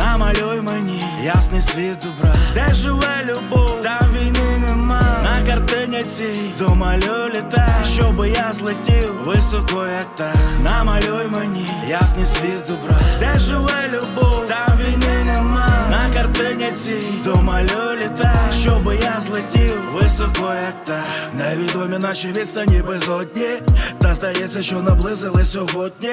Намалюй мені ясний світ добра, де живе любов, та війни нема. На картині цій домалюй літа, щоби я злетів високо, як так. Намалюй мені ясний світ добра, де живе любов, та війни нема. Картині цій домалюй літа, щоби я злетів високо, як так. Невідомі наші відстані безодні, та здається, що наблизили сьогодні.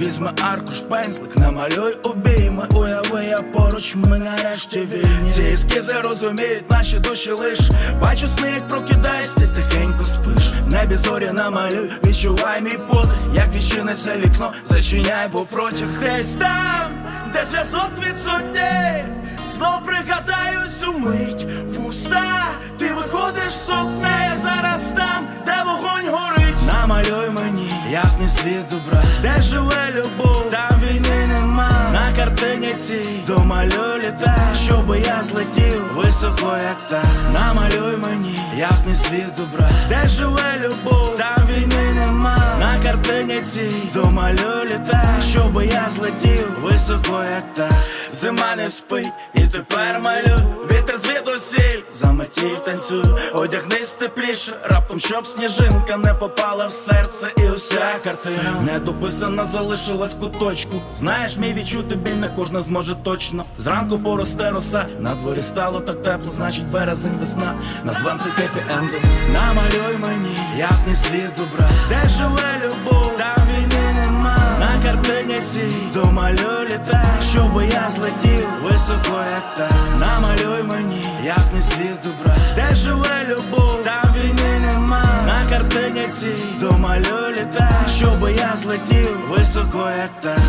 Візьми аркуш, пензлик, намалюй обійми, уяви, я поруч, ми нарешті вільні. Ці ескізи розуміють наші душі лиш. Бачу сни, як прокидайся, ти тихенько спиш. Небі зорі намалюй, відчувай мій подих, як відчиниться вікно, зачиняй, бо протяг десь там, де зв'язок відсутній. Знов пригадаю цю мить в уста, ти виходиш окна, зараз там, де вогонь горить. Намалюй мені ясний світ добра, де живе любов, там війни нема. На картині цій домалюй літа, щоби я злетів високо, як так. Намалюй мені ясний світ добра, де живе любов, там війни нема. На картині цій домалюй літа, щоби я злетів високо, як так. Зима не спить, і тепер малюй Вітер звідусіль, заметіль танцюю. Одягнись тепліше, раптом щоб сніжинка не попала в серце і уся картина. Недописана залишилась куточку. Знаєш, мій відчути біль не кожна зможе точно. Зранку поросте роса, на дворі стало так тепло, значить березень весна. Назван це хеппі ендом Намалюй мені ясний світ добра Де живе любов, там війни нема. На картині цій домалюй літа Щоби я злетів високо, як та Намалюй мені ясний світ добра Де живе любов, там війни нема. На картині цій домалюй літа Щоби я злетів високо, як так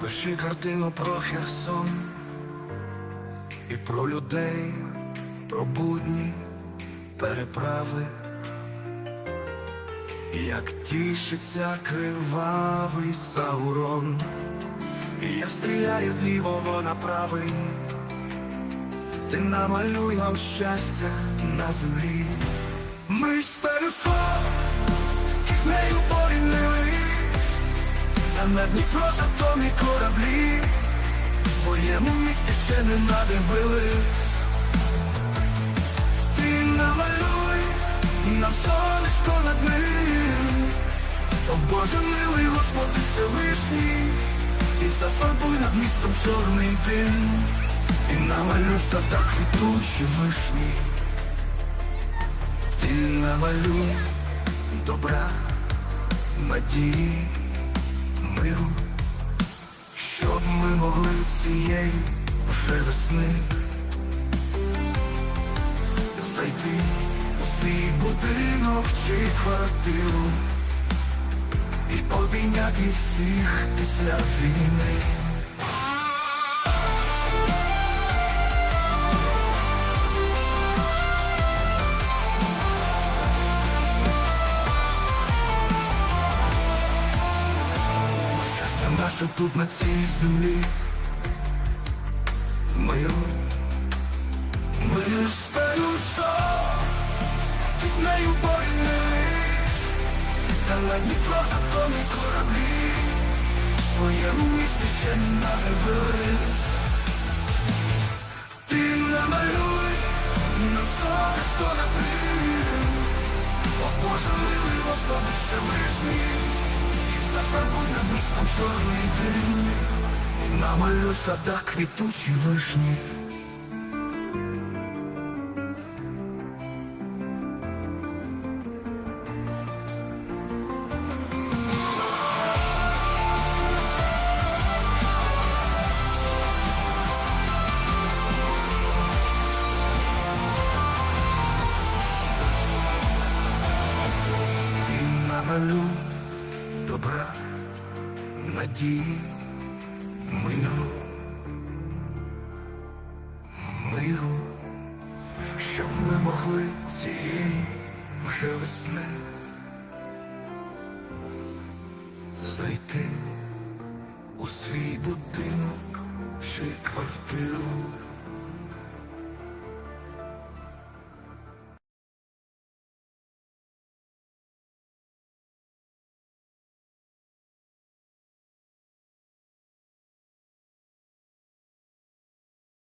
напиши картину про Херсон і про людей, про будні переправи, як тішиться кривавий Саурон, як стріляє з лівого на правий, ти намалюй нам щастя на землі. Ми ж спершу на Дніпро затони кораблі. В своєму місті ще не надивились. Ти намалюй нам сонечко над ним. О Боже милий Господи Всевишній І зафарбуй над містом чорний дим. І намалюй садах квітучі вишні. Ти намалюй добра, надії миру, щоб ми могли цієї вже весни зайти у свій будинок чи квартиру і обійняти всіх після війни. Наше тут на цій землі. Миру Мир спершу Ти з нею боїнись Та на Дніпро затони кораблі. Своєму місті ще не надивились Ти намалюй нам сонечко на плін О Боже милий Господи Всевишній Зафарбуй над містом чорний дим І намалюй в садах квітучі вишні добра, надії, миру, миру, щоб ми могли цієї вже весни зайти у свій будинок чи квартиру